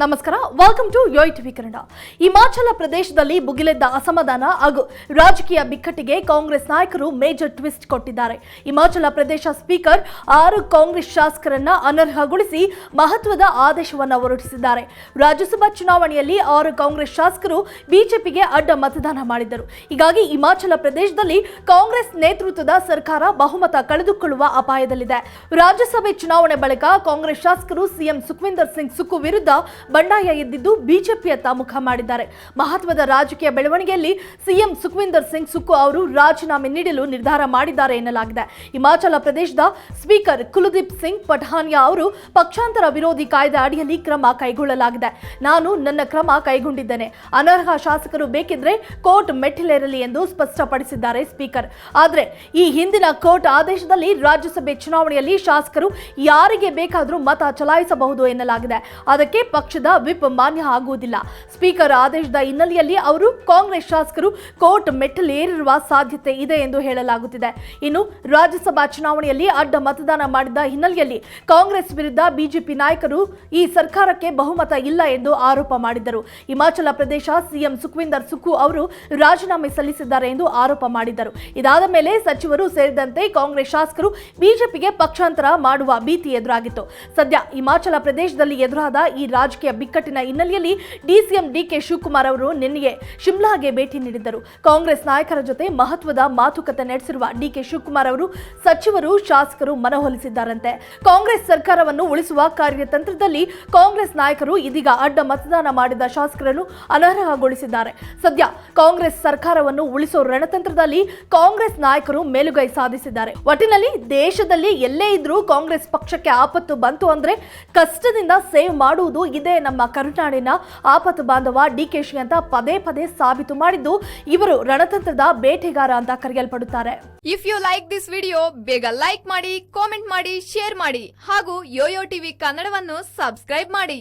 ನಮಸ್ಕಾರ welcome to Yoyo TV Kannada. Himachal ಪ್ರದೇಶದಲ್ಲಿ ಭುಗಿಲೆದ್ದ ಅಸಮಾಧಾನ ಹಾಗೂ ರಾಜಕೀಯ ಬಿಕ್ಕಟ್ಟಿಗೆ ಕಾಂಗ್ರೆಸ್ ನಾಯಕರು ಮೇಜರ್ ಟ್ವಿಸ್ಟ್ ಕೊಟ್ಟಿದ್ದಾರೆ. ಹಿಮಾಚಲ ಪ್ರದೇಶ ಸ್ಪೀಕರ್ ಆರು ಕಾಂಗ್ರೆಸ್ ಶಾಸಕರನ್ನ ಅನರ್ಹಗೊಳಿಸಿ ಮಹತ್ವದ ಆದೇಶವನ್ನು ಹೊರಡಿಸಿದ್ದಾರೆ ರಾಜ್ಯಸಭಾ ಚುನಾವಣೆಯಲ್ಲಿ ಆರು ಕಾಂಗ್ರೆಸ್ ಶಾಸಕರು ಬಿಜೆಪಿಗೆ ಅಡ್ಡ ಮತದಾನ ಮಾಡಿದ್ದರು. ಹೀಗಾಗಿ ಹಿಮಾಚಲ ಪ್ರದೇಶದಲ್ಲಿ ಕಾಂಗ್ರೆಸ್ ನೇತೃತ್ವದ ಸರ್ಕಾರ ಬಹುಮತ ಕಳೆದುಕೊಳ್ಳುವ ಅಪಾಯದಲ್ಲಿದೆ. ರಾಜ್ಯಸಭೆ ಚುನಾವಣೆ ಬಳಿಕ ಕಾಂಗ್ರೆಸ್ ಶಾಸಕರು ಸಿಎಂ ಸುಖವಿಂದರ್ ಸಿಂಗ್ ಸುಕ್ಕು ವಿರುದ್ಧ ಬಂಡಾಯ ಎದ್ದಿದ್ದು ಬಿಜೆಪಿಯತ್ತ ಮುಖ ಮಾಡಿದ್ದಾರೆ. ಮಹತ್ವದ ರಾಜಕೀಯ ಬೆಳವಣಿಗೆಯಲ್ಲಿ ಸಿಎಂ ಸುಖವಿಂದರ್ ಸಿಂಗ್ ಸುಕ್ಕು ಅವರು ರಾಜೀನಾಮೆ ನೀಡಲು ನಿರ್ಧಾರ ಮಾಡಿದ್ದಾರೆ ಎನ್ನಲಾಗಿದೆ. ಹಿಮಾಚಲ ಪ್ರದೇಶದ ಸ್ಪೀಕರ್ ಕುಲದೀಪ್ ಸಿಂಗ್ ಪಠಾನಿಯಾ ಅವರು ಪಕ್ಷಾಂತರ ವಿರೋಧಿ ಕಾಯ್ದೆ ಅಡಿಯಲ್ಲಿ ಕ್ರಮ ಕೈಗೊಳ್ಳಲಾಗಿದೆ. ನಾನು ನನ್ನ ಕ್ರಮ ಕೈಗೊಂಡಿದ್ದೇನೆ. ಅನರ್ಹ ಶಾಸಕರು ಬೇಕಿದ್ರೆ ಕೋರ್ಟ್ ಮೆಟ್ಟಿಲೇರಲಿ ಎಂದು ಸ್ಪಷ್ಟಪಡಿಸಿದ್ದಾರೆ ಸ್ಪೀಕರ್. ಆದರೆ ಈ ಹಿಂದಿನ ಕೋರ್ಟ್ ಆದೇಶದಲ್ಲಿ ರಾಜ್ಯಸಭೆ ಚುನಾವಣೆಯಲ್ಲಿ ಶಾಸಕರು ಯಾರಿಗೆ ಬೇಕಾದರೂ ಮತ ಚಲಾಯಿಸಬಹುದು ಎನ್ನಲಾಗಿದೆ. ಅದಕ್ಕೆ ಪಕ್ಷದ ವಿಪ್ ಮಾನ್ಯ ಆಗುವುದಿಲ್ಲ. ಸ್ಪೀಕರ್ ಆದೇಶದ ಹಿನ್ನೆಲೆಯಲ್ಲಿ ಅವರು ಕಾಂಗ್ರೆಸ್ ಶಾಸಕರು ಕೋರ್ಟ್ ಮೆಟ್ಟಲೇರಿರುವ ಸಾಧ್ಯತೆ ಇದೆ ಎಂದು ಹೇಳಲಾಗುತ್ತಿದೆ. ಇನ್ನು ರಾಜ್ಯಸಭಾ ಚುನಾವಣೆಯಲ್ಲಿ ಅಡ್ಡ ಮತದಾನ ಮಾಡಿದ ಹಿನ್ನೆಲೆಯಲ್ಲಿ ಕಾಂಗ್ರೆಸ್ ವಿರುದ್ಧ ಬಿಜೆಪಿ ನಾಯಕರು ಈ ಸರ್ಕಾರಕ್ಕೆ ಬಹುಮತ ಇಲ್ಲ ಎಂದು ಆರೋಪ ಮಾಡಿದ್ದರು ಹಿಮಾಚಲ ಪ್ರದೇಶ ಸಿಎಂ ಸುಖವಿಂದರ್ ಸುಖು ಅವರು ರಾಜೀನಾಮೆ ಸಲ್ಲಿಸಿದ್ದಾರೆ ಎಂದು ಆರೋಪ ಮಾಡಿದ್ದರು ಇದಾದ ಮೇಲೆ ಸಚಿವರು ಸೇರಿದಂತೆ ಕಾಂಗ್ರೆಸ್ ಶಾಸಕರು ಬಿಜೆಪಿಗೆ ಪಕ್ಷಾಂತರ ಮಾಡುವ ಭೀತಿ ಎದುರಾಗಿತ್ತು. ಸದ್ಯ ಹಿಮಾಚಲ ಪ್ರದೇಶದಲ್ಲಿ ಎದುರಾದ ಈ ರಾಜಕೀಯ ಬಿಕ್ಕಟ್ಟಿನ ಹಿನ್ನೆಲೆಯಲ್ಲಿ ಡಿಸಿಎಂ ಡಿಕೆ ಶಿವಕುಮಾರ್ ಅವರು ನಿನ್ನೆ ಶಿಮ್ಲಾಗೆ ಭೇಟಿ ನೀಡಿದ್ದರು. ಕಾಂಗ್ರೆಸ್ ನಾಯಕರ ಜೊತೆ ಮಹತ್ವದ ಮಾತುಕತೆ ನಡೆಸಿರುವ ಡಿಕೆ ಶಿವಕುಮಾರ್ ಅವರು ಸಚಿವರು, ಶಾಸಕರು ಮನವೊಲಿಸಿದ್ದಾರಂತೆ. ಕಾಂಗ್ರೆಸ್ ಸರ್ಕಾರವನ್ನು ಉಳಿಸುವ ಕಾರ್ಯತಂತ್ರದಲ್ಲಿ ಕಾಂಗ್ರೆಸ್ ನಾಯಕರು ಇದೀಗ ಅಡ್ಡ ಮತದಾನ ಮಾಡಿದ ಶಾಸಕರನ್ನು ಅನರ್ಹಗೊಳಿಸಿದ್ದಾರೆ. ಸದ್ಯ ಕಾಂಗ್ರೆಸ್ ಸರ್ಕಾರವನ್ನು ಉಳಿಸೋ ರಣತಂತ್ರದಲ್ಲಿ ಕಾಂಗ್ರೆಸ್ ನಾಯಕರು ಮೇಲುಗೈ ಸಾಧಿಸಿದ್ದಾರೆ. ಒಟ್ಟಿನಲ್ಲಿ ದೇಶದಲ್ಲಿ ಎಲ್ಲೇ ಇದ್ರೂ ಕಾಂಗ್ರೆಸ್ ಪಕ್ಷಕ್ಕೆ ಆಪತ್ತು ಬಂತು ಅಂದ್ರೆ ಕಷ್ಟದಿಂದ ಸೇವ್ ಮಾಡುವುದು ನಮ್ಮ ಕರುನಾಡಿನ ಆಪತ್ತು ಬಾಂಧವ ಡಿಕೆಶಿ ಅಂತ ಪದೇ ಪದೇ ಸಾಬೀತು ಮಾಡಿದ್ದು ಇವರು ರಣತಂತ್ರದ ಬೇಟೆಗಾರ ಅಂತ ಕರೆಯಲ್ಪಡುತ್ತಾರೆ. If you like this video ಬೇಗ ಲೈಕ್ ಮಾಡಿ ಕಾಮೆಂಟ್ ಮಾಡಿ ಶೇರ್ ಮಾಡಿ ಹಾಗೂ ಯೋಯೋ ಟಿವಿ ಕನ್ನಡವನ್ನು ಸಬ್ಸ್ಕ್ರೈಬ್ ಮಾಡಿ.